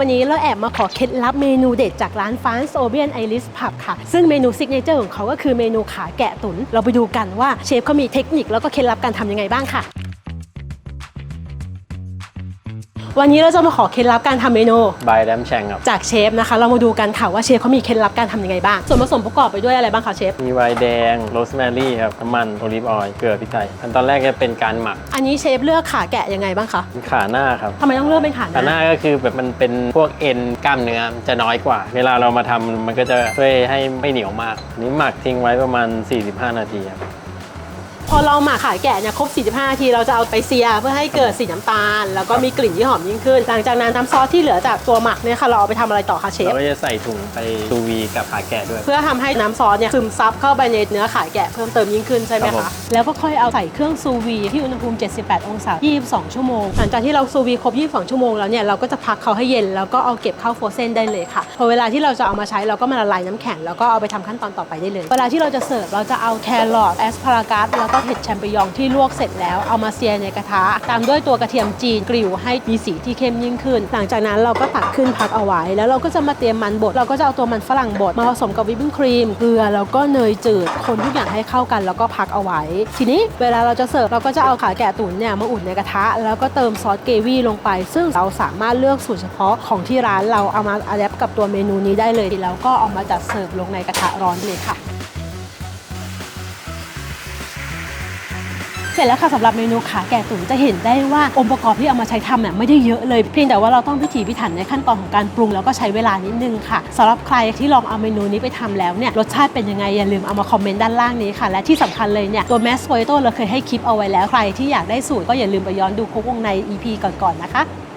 วันนี้เราแอบมาขอเคล็ดลับเมนูเด็ดจากร้านฟานส์โอเบียนไอริสผับค่ะ ซึ่งเมนูซิกเนเจอร์ของเขาก็คือเมนูขาแกะตุน เราไปดูกันว่าเชฟเขามีเทคนิคแล้วก็เคล็ดลับการทำยังไงบ้างค่ะ วันนี้เราจะมาขอเคล็ดลับการทำเมนูบายแดมแชงครับ จากเชฟนะคะ เรามาดูกันค่ะว่าเชฟเขามีเคล็ดลับการทำยังไงบ้าง ส่วนผสมประกอบไปด้วยอะไรบ้างคะเชฟ มีไวน์แดง โรสแมรี่ครับ น้ำมัน โอลิฟออยล์ เกลือพริกไทยขั้นตอนแรกจะเป็นการหมักอันนี้เชฟเลือกขาแกะยังไงบ้างคะขาหน้าครับ ทำไมต้องเลือกเป็นขาขาหหน้าน้าก็คือแบบมันเป็นพวกเอ็นกล้ามเนื้อจะน้อยกว่า เวลาเรามาทำมันก็จะช่วยให้ไม่เหนียวมากอันนี้หมักทิ้งไว้ประมาณ 45 นาทีครับ พอเราหมักขาแกะเนี่ยครบ 45นาทีเราจะเอาไปเซียเพื่อให้เกิดสีน้ำตาล แล้วก็มีกลิ่นที่หอมยิ่งขึ้น หลังจากนั้นน้ำซอสที่เหลือจากตัวหมักเนี่ยค่ะเราเอาไปทำอะไรต่อคะเชฟ เราก็จะใส่ถุงไปซูวีกับขาแกะด้วย เพื่อทำให้น้ำซอสเนี่ยซึมซับเข้าไปในเนื้อขาแกะเพิ่มเติมยิ่งขึ้นใช่ไหมครับผคะ ม แล้วก็ค่อยเอาใส่เครื่องซูวีที่อุณหภูมิ 78 องศา 22 ชั่วโมง หลังจากที่เราซูวีครบ 22 ชั่วโมงแล้วเนี่ยเราก็จะพักเขาให้เย็นแล้วก็เอาเก็บเข้าโฟรเซนได้เลยค่ะ พอเวลาที่เราจะเอามาใช้เราก็มาละลายน้ำแข็งแล้วก็เอาไปทำขั้นตอนต่อไปได้เลย เวลาที่เราจะเสิร์ฟเราจะเอาแครอทแอสพารากัสแล้วก็็เห็ดแชมปิญองที่ลวกเสร็จแล้วเอามาเซียในกระทะ ตามด้วยตัวกระเทียมจีนกริวให้มีสีที่เข้มยิ่งขึ้น หลังจากนั้นเราก็ตักขึ้นพักเอาไว้ แล้วเราก็จะมาเตรียมมันบด เราก็จะเอาตัวมันฝรั่งบดมาผสมกับวิปปิ้งครีมเกลือแล้วก็เนยจืดคนทุกอย่างให้เข้ากันแล้วก็พักเอาไว้ ทีนี้เวลาเราจะเสิร์ฟเราก็จะเอาขาแกะตุ๋นเนี่ยมาอุ่นในกระทะ แล้วก็เติมซอสเกวี่ลงไป ซึ่งเราสามารถเลือกสูตรเฉพาะของที่ร้านเราเอามาอัดแอปกับตัวเมนูนี้ได้เลยแล้วก็เอามาจัดเสิร์ฟลงในกระทะร้อนเลยค่ะ เสร็จแล้วค่ะสำหรับเมนูขาแก่ตุ๋นจะเห็นได้ว่าองค์ประกอบที่เอามาใช้ทำเนี่ยไม่ได้เยอะเลย เพียงแต่ว่าเราต้องพิถีพิถันในขั้นตอนของการปรุงแล้วก็ใช้เวลานิดนึงค่ะสำหรับใครที่ลองเอาเมนูนี้ไปทำแล้วเนี่ยรสชาติเป็นยังไงอย่าลืมเอามาคอมเมนต์ด้านล่างนี้ค่ะ และที่สำคัญเลยเนี่ยตัวแมสโ o โต้เราเคยให้คลิปเอาไว้แล้วใครที่อยากได้สูตรก็อย่าลืมไปย้อนดูคุกวงใน EP ก่อนๆนะคะ